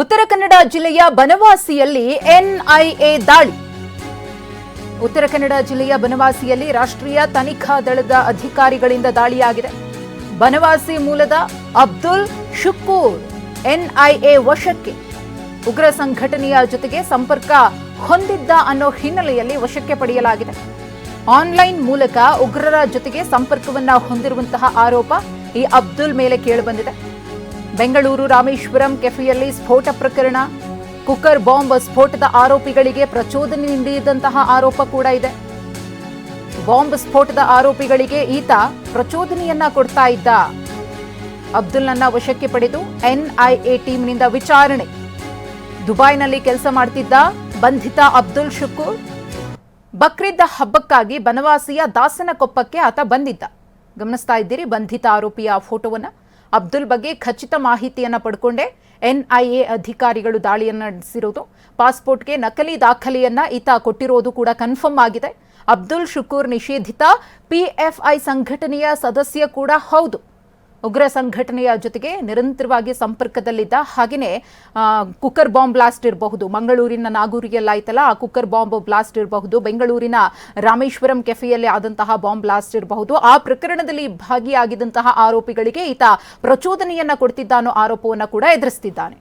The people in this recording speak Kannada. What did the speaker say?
ಉತ್ತರ ಕನ್ನಡ ಜಿಲ್ಲೆಯ ಬನವಾಸಿಯಲ್ಲಿ ಎನ್ಐಎ ದಾಳಿ. ಉತ್ತರ ಕನ್ನಡ ಜಿಲ್ಲೆಯ ಬನವಾಸಿಯಲ್ಲಿ ರಾಷ್ಟ್ರೀಯ ತನಿಖಾ ದಳದ ಅಧಿಕಾರಿಗಳಿಂದ ದಾಳಿಯಾಗಿದೆ. ಬನವಾಸಿ ಮೂಲದ ಅಬ್ದುಲ್ ಶುಕೂರ್ ಎನ್ಐಎ ವಶಕ್ಕೆ. ಉಗ್ರ ಸಂಘಟನೆಯ ಜೊತೆಗೆ ಸಂಪರ್ಕ ಹೊಂದಿದ್ದ ಅನ್ನೋ ಹಿನ್ನೆಲೆಯಲ್ಲಿ ವಶಕ್ಕೆ ಪಡೆಯಲಾಗಿದೆ. ಆನ್ಲೈನ್ ಮೂಲಕ ಉಗ್ರರ ಜೊತೆಗೆ ಸಂಪರ್ಕವನ್ನ ಹೊಂದಿರುವಂತಹ ಆರೋಪ ಈ ಅಬ್ದುಲ್ ಮೇಲೆ ಕೇಳಿಬಂದಿದೆ ಬೆಂಗಳೂರು ರಾಮೇಶ್ವರಂ ಕೆಫೆಯಲ್ಲಿ ಸ್ಫೋಟ ಪ್ರಕರಣ. ಕುಕ್ಕರ್ ಬಾಂಬ್ ಸ್ಫೋಟದ ಆರೋಪಿಗಳಿಗೆ ಪ್ರಚೋದನೆ ನೀಡಿದಂತಹ ಆರೋಪ ಕೂಡ ಇದೆ. ಬಾಂಬ್ ಸ್ಫೋಟದ ಆರೋಪಿಗಳಿಗೆ ಈತ ಪ್ರಚೋದನೆಯನ್ನ ಕೊಡ್ತಾ ಇದ್ದ. ಅಬ್ದುಲ್ನನ್ನ ವಶಕ್ಕೆ ಪಡೆದು ಎನ್ಐಎ ಟೀಮ್ನಿಂದ ವಿಚಾರಣೆ. ದುಬೈನಲ್ಲಿ ಕೆಲಸ ಮಾಡ್ತಿದ್ದ ಬಂಧಿತ ಅಬ್ದುಲ್ ಶುಕೂರ್ ಬಕ್ರೀದ್ ಹಬ್ಬಕ್ಕಾಗಿ ಬನವಾಸಿಯ ದಾಸನಕೊಪ್ಪಕ್ಕೆ ಆತ ಬಂದಿದ್ದ. ಗಮನಿಸ್ತಾ ಇದ್ದೀರಿ, ಬಂಧಿತ ಆರೋಪಿಯ ಫೋಟೋವನ್ನ. ಅಬ್ದುಲ್ ಬಗ್ಗೆ ಖಚಿತ ಮಾಹಿತಿಯನ್ನು ಪಡ್ಕೊಂಡೆ. ಎನ್ಐಎ ಅಧಿಕಾರಿಗಳು ದಾಳಿಯನ್ನು ನಡೆಸಿರೋದು, ಪಾಸ್ಪೋರ್ಟ್ಗೆ ನಕಲಿ ದಾಖಲೆಯನ್ನ ಈತ ಕೊಟ್ಟಿರೋದು ಕೂಡ ಕನ್ಫರ್ಮ್ ಆಗಿದೆ. ಅಬ್ದುಲ್ ಶುಕೂರ್ ನಿಷೇಧಿತ ಪಿಎಫ್ಐ ಸಂಘಟನೆಯ ಸದಸ್ಯ ಕೂಡ ಹೌದು. ಉಗ್ರ ಸಂಘಟನೆಯ ಜೊತೆಗೆ ನಿರಂತರವಾಗಿ ಸಂಪರ್ಕದಲ್ಲಿದ್ದ ಹಾಗೆಯೇ ಕುಕ್ಕರ್ ಬಾಂಬ್ ಬ್ಲಾಸ್ಟ್ ಇರಬಹುದು. ಮಂಗಳೂರಿನ ನಾಗೂರಿಯಲ್ಲಾಯ್ತಲ್ಲ ಆ ಕುಕ್ಕರ್ ಬಾಂಬ್ ಬ್ಲಾಸ್ಟ್ ಇರಬಹುದು. ಬೆಂಗಳೂರಿನ ರಾಮೇಶ್ವರಂ ಕೆಫೆಯಲ್ಲಿ ಆದಂತಹ ಬಾಂಬ್ ಬ್ಲಾಸ್ಟ್ ಇರಬಹುದು. ಆ ಪ್ರಕರಣದಲ್ಲಿ ಭಾಗಿಯಾಗಿದ್ದಂತಹ ಆರೋಪಿಗಳಿಗೆ ಈತ ಪ್ರಚೋದನೆಯನ್ನ ಕೊಡ್ತಿದ್ದ ಅನ್ನೋ ಆರೋಪವನ್ನ ಕೂಡ ಎದುರಿಸ್ತಿದ್ದಾನೆ.